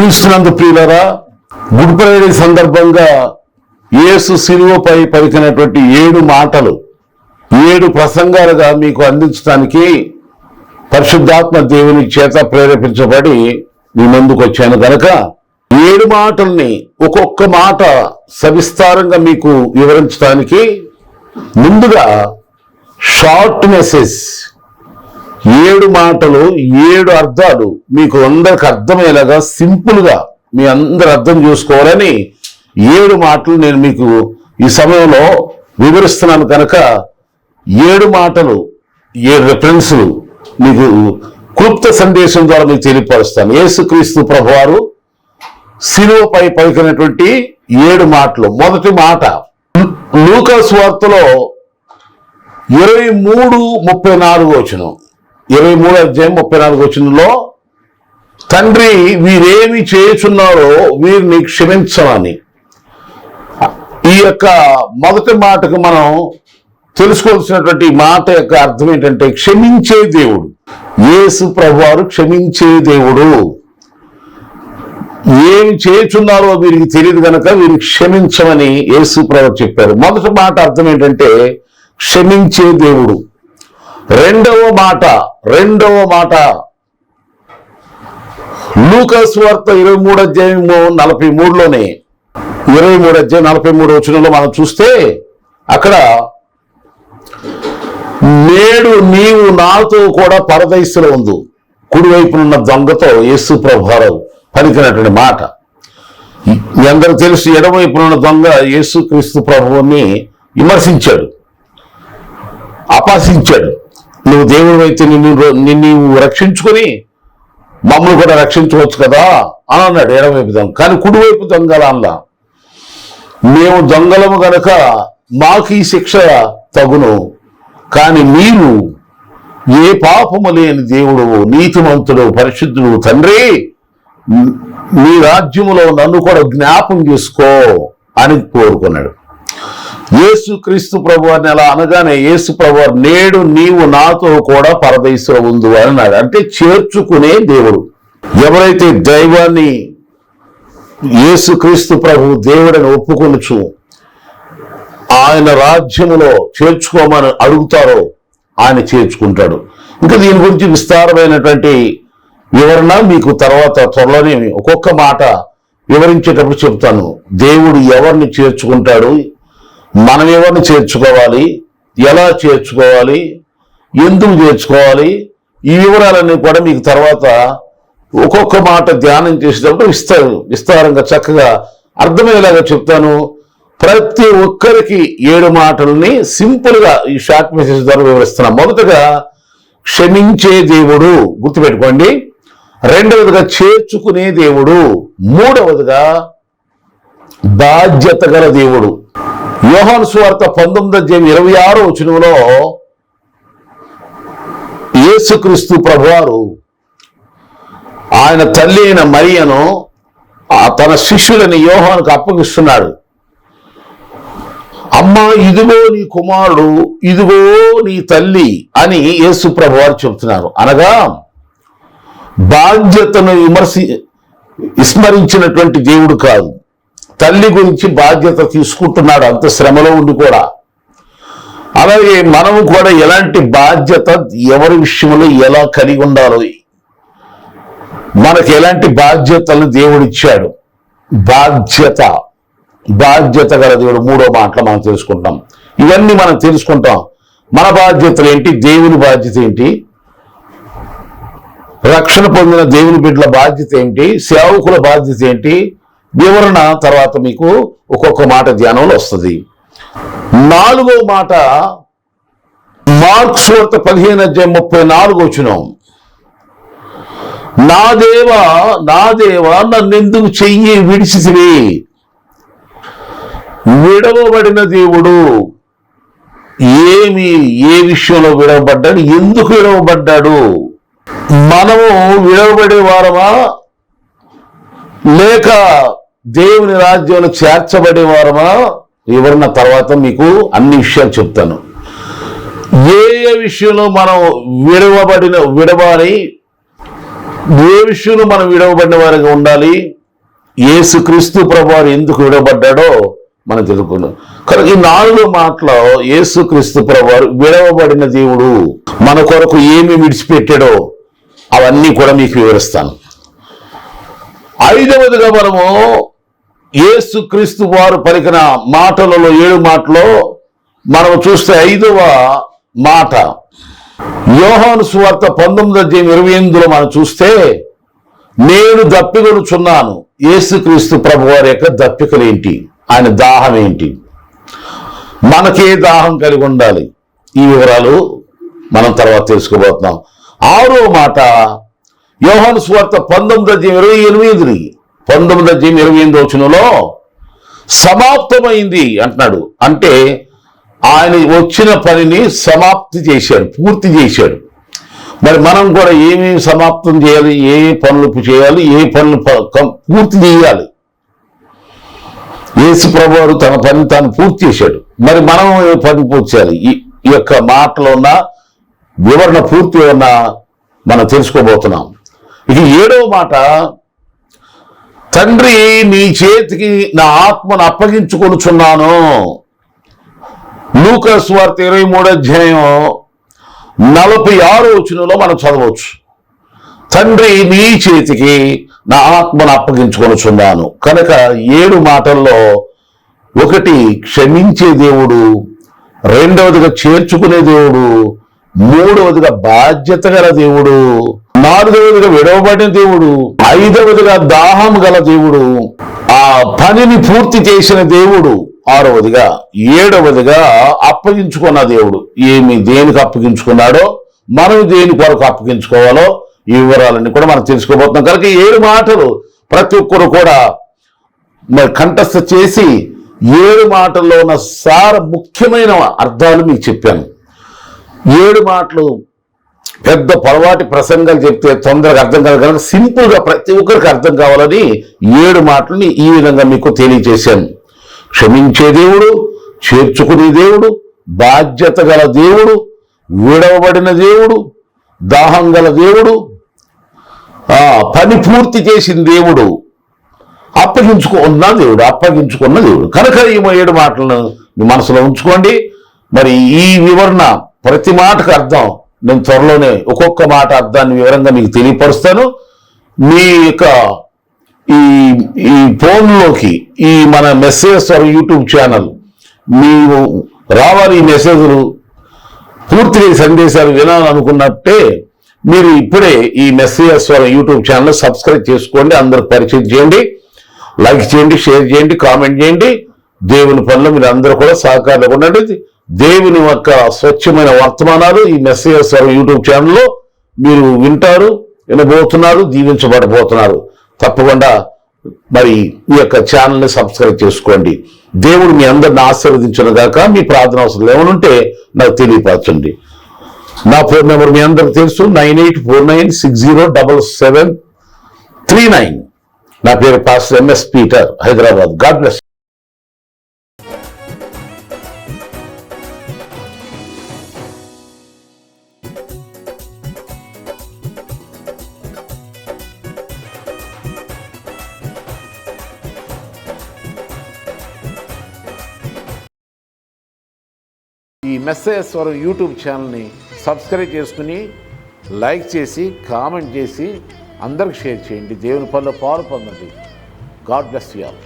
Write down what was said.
క్రీస్తునందు ప్రియులరా good Friday సందర్భంగా యేసు సిలువపై పలికినటువంటి ఏడు మాటలు ఏడు ప్రసంగాలుగా మీకు అందించడానికి పరిశుద్ధాత్మ దేవుని చేత ప్రేరేపించబడి మీ ముందుకు వచ్చాను కనుక ఏడు మాటల్ని ఒక్కొక్క మాట సవిస్తారంగా మీకు వివరించడానికి ముందుగా షార్ట్ మెసేజ్ ఏడు మాటలు ఏడు అర్థాలు. మీకు అందరికి అర్థమయ్యేలాగా సింపుల్గా మీ అందరు అర్థం చేసుకోవాలని ఏడు మాటలు నేను మీకు ఈ సమయంలో వివరిస్తున్నాను కనుక ఏడు మాటలు ఏడు రెఫరెన్సులు మీకు క్లుప్త సందేశం ద్వారా మీకు తెలియపరుస్తాను. యేసుక్రీస్తు ప్రభువారు సిలువపై పలికినటువంటి ఏడు మాటలు. మొదటి మాట లూకస్ వార్తలో ఇరవై మూడు ముప్పై నాలుగు వచ్చినాం ఇరవై మూడు అధ్యాయం ముప్పై నాలుగు వచ్చినలో తండ్రి వీరేమి చేయుచున్నారో వీరిని క్షమించమని. ఈ యొక్క మొదటి మాటకు మనం తెలుసుకోవాల్సినటువంటి మాట యొక్క అర్థం ఏంటంటే క్షమించే దేవుడు. యేసు ప్రభువారు క్షమించే దేవుడు. ఏమి చేయుచున్నారో వీరికి తెలియదు కనుక వీరు క్షమించమని యేసు ప్రభు చెప్పారు. మొదటి మాట అర్థం ఏంటంటే క్షమించే దేవుడు. రెండవ మాట రెండవ మాట. లూకస్ వార్త ఇరవై మూడు అధ్యాయం నలభై మూడులోనే ఇరవై మూడు అధ్యాయం నలభై మూడు వచ్చినలో మనం చూస్తే అక్కడ నేడు నీవు నాతో కూడా పరదైసులో ఉంది కుడివైపునున్న దొంగతో యేసు ప్రభావం పలికినటువంటి మాట. మీ అందరూ తెలుసు ఎడమవైపునున్న దొంగ యేసు క్రీస్తు ప్రభువుని విమర్శించాడు అపాసించాడు నువ్వు దేవుడు అయితే నిన్ను నిన్ను రక్షించుకొని మమ్మల్ని కూడా రక్షించవచ్చు కదా అని అన్నాడు ఎడమవైపు దొంగ. కానీ కుడివైపు దొంగల అన్నా మేము దొంగలము గనక మాకు ఈ శిక్ష తగును. కానీ మీరు ఏ పాపము లేని దేవుడు నీతిమంతుడు పరిశుద్ధుడు తండ్రి నీ రాజ్యములో నన్ను కూడా జ్ఞాపం చేసుకో అని కోరుకున్నాడు. యేసు క్రీస్తు ప్రభు అలా అనగానే యేసు ప్రభు నేడు నీవు నాతో కూడా పరదేశంలో ఉంది అని అన్నాడు. అంటే చేర్చుకునే దేవుడు. ఎవరైతే దైవాన్ని యేసు క్రీస్తు ప్రభు దేవుడని ఒప్పుకొనుచు ఆయన రాజ్యములో చేర్చుకోమని అడుగుతారో ఆయన చేర్చుకుంటాడు. ఇంకా దీని గురించి విస్తారమైనటువంటి వివరణ మీకు తర్వాత త్వరలోనే ఒక్కొక్క మాట వివరించేటప్పుడు చెప్తాను. దేవుడు ఎవరిని చేర్చుకుంటాడు? మనం ఎవరిని చేర్చుకోవాలి? ఎలా చేర్చుకోవాలి? ఎందుకు చేర్చుకోవాలి? ఈ వివరాలన్నీ కూడా మీకు తర్వాత ఒక్కొక్క మాట ధ్యానం చేసేటప్పుడు విస్తార. విస్తారంగా చక్కగా అర్థమయ్యేలాగా చెప్తాను. ప్రతి ఒక్కరికి ఏడు మాటల్ని సింపుల్గా ఈ షార్ట్ మెసేజ్ ద్వారా వివరిస్తున్నాం. మొదటగా క్షమించే దేవుడు గుర్తుపెట్టుకోండి. రెండవదిగా చేర్చుకునే దేవుడు. మూడవదిగా బాధ్యత గల దేవుడు. యోహాను సువార్త పంతొమ్మిది అధ్యాయం ఇరవై ఆరో వచనంలో యేసుక్రీస్తు ప్రభువారు ఆయన తల్లి అయిన మరియను ఆ తన శిష్యులని యోహానికి అప్పగిస్తున్నాడు. అమ్మా ఇదిగో నీ కుమారుడు ఇదిగో నీ తల్లి అని యేసు ప్రభువారు చెబుతున్నారు. అనగా బాధ్యతను విమర్శి విస్మరించినటువంటి దేవుడు కాదు. తల్లి గురించి బాధ్యత తీసుకుంటున్నాడు అంత శ్రమలో ఉండి కూడా. అలాగే మనము కూడా ఎలాంటి బాధ్యత ఎవరి విషయంలో ఎలా కలిగి ఉండాలి. మనకు ఎలాంటి బాధ్యతలు దేవుడిచ్చాడు? బాధ్యత. బాధ్యత గల దేవుడు మూడో మాటలు మనం తెలుసుకుంటాం. ఇవన్నీ మనం తెలుసుకుంటాం. మన బాధ్యతలు ఏంటి? దేవుని బాధ్యత ఏంటి? రక్షణ పొందిన దేవుని బిడ్డల బాధ్యత ఏంటి? సేవకుల బాధ్యత ఏంటి? వివరణ తర్వాత మీకు ఒక్కొక్క మాట ధ్యానంలో వస్తుంది. నాలుగో మాట మార్క్స్ వార్త పదిహేను అధ్యాయం ముప్పై నాలుగు వచ్చినాం. నా దేవ నా దేవ నన్నెందుకు చెయ్యి విడిచితివి? విడవబడిన దేవుడు ఏమి ఏ విషయంలో విడవబడ్డాడు? ఎందుకు విడవబడ్డాడు? మనము విడవబడే వారమా? లేక దేవుని రాజ్యంలో చేర్చబడే వారమా? వివరణ తర్వాత మీకు అన్ని విషయాలు చెప్తాను. ఏ ఏ విషయంలో మనం విడవబడిన విడవాలి? ఏ విషయంలో మనం విడవబడిన వారిగా ఉండాలి? ఏసుక్రీస్తు ప్రభు ఎందుకు విడవబడ్డాడో మనం తెలుసుకున్నాం కనుక ఈ నాలుగు మాటలో ఏసుక్రీస్తు ప్రభు విడవబడిన దేవుడు మన కొరకు ఏమి విడిచిపెట్టాడో అవన్నీ కూడా మీకు వివరిస్తాను. ఐదవదిగా మనము ఏసుక్రీస్తు వారు పలికిన మాటలలో ఏడు మాటలో మనం చూస్తే ఐదవ మాట. యోహాను సువార్త పంతొమ్మిది అధ్యాయం ఇరవై ఎనిమిదిలో మనం చూస్తే నేను దప్పికొనుచున్నాను ఏసుక్రీస్తు ప్రభు వారి యొక్క దప్పికలు ఏంటి ఆయన దాహం ఏంటి మనకే దాహం కలిగి ఉండాలి. ఈ వివరాలు మనం తర్వాత తెలుసుకోబోతున్నాం. ఆరో మాట యోహాను స్వార్త పంతొమ్మిది అధ్యయం ఇరవై ఎనిమిది. పంతొమ్మిది అధ్యయం ఇరవై ఎనిమిది వచ్చినలో సమాప్తమైంది అంటున్నాడు. అంటే ఆయన వచ్చిన పనిని సమాప్తి చేశాడు పూర్తి చేశాడు. మరి మనం కూడా ఏమేమి సమాప్తం చేయాలి ఏ పనులు చేయాలి ఏ పనులు పూర్తి చేయాలి? యేసు ప్రభువారు తన పని తాను పూర్తి చేశాడు. మరి మనం ఏ పని పూర్తి చేయాలి? ఈ ఈ యొక్క మాటలో ఉన్న వివరణ పూర్తి ఉన్న మనం తెలుసుకోబోతున్నాం. ఇక ఏడవ మాట. తండ్రి నీ చేతికి నా ఆత్మను అప్పగించుకొనుచున్నాను. లూకస్ వార్త ఇరవై మూడు అధ్యాయం నలభై ఆరో వచనంలో మనం చదవచ్చు. తండ్రి నీ చేతికి నా ఆత్మను అప్పగించుకొనుచున్నాను. కనుక ఏడు మాటల్లో ఒకటి క్షమించే దేవుడు రెండవదిగా చేర్చుకునే దేవుడు మూడవదిగా బాధ్యత గల దేవుడు నాలుగవదిగా విడవబడిన దేవుడు ఐదవదిగా దాహం గల దేవుడు ఆ పనిని పూర్తి చేసిన దేవుడు ఆరవదిగా ఏడవదిగా అప్పగించుకున్న దేవుడు. ఏమి దేనికి అప్పగించుకున్నాడో మనం దేని కొరకు అప్పగించుకోవాలో ఈ వివరాలన్నీ కూడా మనం తెలుసుకోబోతున్నాం. కనుక ఏడు మాటలు ప్రతి ఒక్కరు కూడా మరి కంఠస్థ చేసి ఏడు మాటల్లో ఉన్న సార ముఖ్యమైన అర్థాలు మీకు చెప్పాను. ఏడు మాటలు పెద్ద పొరపాటి ప్రసంగాలు చెప్తే తొందరగా అర్థం కాదు కనుక సింపుల్గా ప్రతి ఒక్కరికి అర్థం కావాలని ఏడు మాటలని ఈ విధంగా మీకు తెలియజేశాను. క్షమించే దేవుడు చేర్చుకునే దేవుడు బాధ్యత గల దేవుడు విడవబడిన దేవుడు దాహం గల దేవుడు పని పూర్తి చేసిన దేవుడు అప్పగించుకున్న దేవుడు అప్పగించుకున్న దేవుడు. కనుక ఈ ఏడు మాటలను మీ మనసులో ఉంచుకోండి. మరి ఈ వివరణ ప్రతి మాటకు అర్థం. నేను త్వరలోనే ఒక్కొక్క మాట అర్థాన్ని వివరంగా మీకు తెలియపరుస్తాను. మీ యొక్క ఈ ఈ ఫోన్లోకి ఈ మన మెసేజ్ యూట్యూబ్ ఛానల్ మీరు రావాలి ఈ మెసేజ్లు పూర్తిగా సందేశాలు వినాలనుకున్నట్టే మీరు ఇప్పుడే ఈ మెసేజ్ యూట్యూబ్ ఛానల్ సబ్స్క్రైబ్ చేసుకోండి అందరికి పరిచయం చేయండి లైక్ చేయండి షేర్ చేయండి కామెంట్ చేయండి. దేవుని పనులు మీరు అందరూ కూడా సహకారంగా ఉండండి. దేవుని యొక్క స్వచ్ఛమైన వర్తమానాలు ఈ మెసేజ్ యూట్యూబ్ ఛానల్లో మీరు వింటారు వినబోతున్నారు దీవించబడబోతున్నారు. తప్పకుండా మరి ఈ యొక్క ఛానల్ని సబ్స్క్రైబ్ చేసుకోండి. దేవుడు మీ అందరిని ఆశీర్వదించిన గాక మీ ప్రార్థన అవసరం ఏమనుంటే నాకు తెలియపరచండి. నా ఫోన్ నెంబర్ మీ అందరికి తెలుసు nine eight four nine six zero double seven three nine. నా పేరు pastor MS Peter Hyderabad. God bless ఈ మెసేజ్ స్వరం యూట్యూబ్ ఛానల్ని సబ్స్క్రైబ్ చేసుకుని లైక్ చేసి కామెంట్ చేసి అందరికి షేర్ చేయండి. దేవుని పనిలో పాలు పొందండి. God bless you all.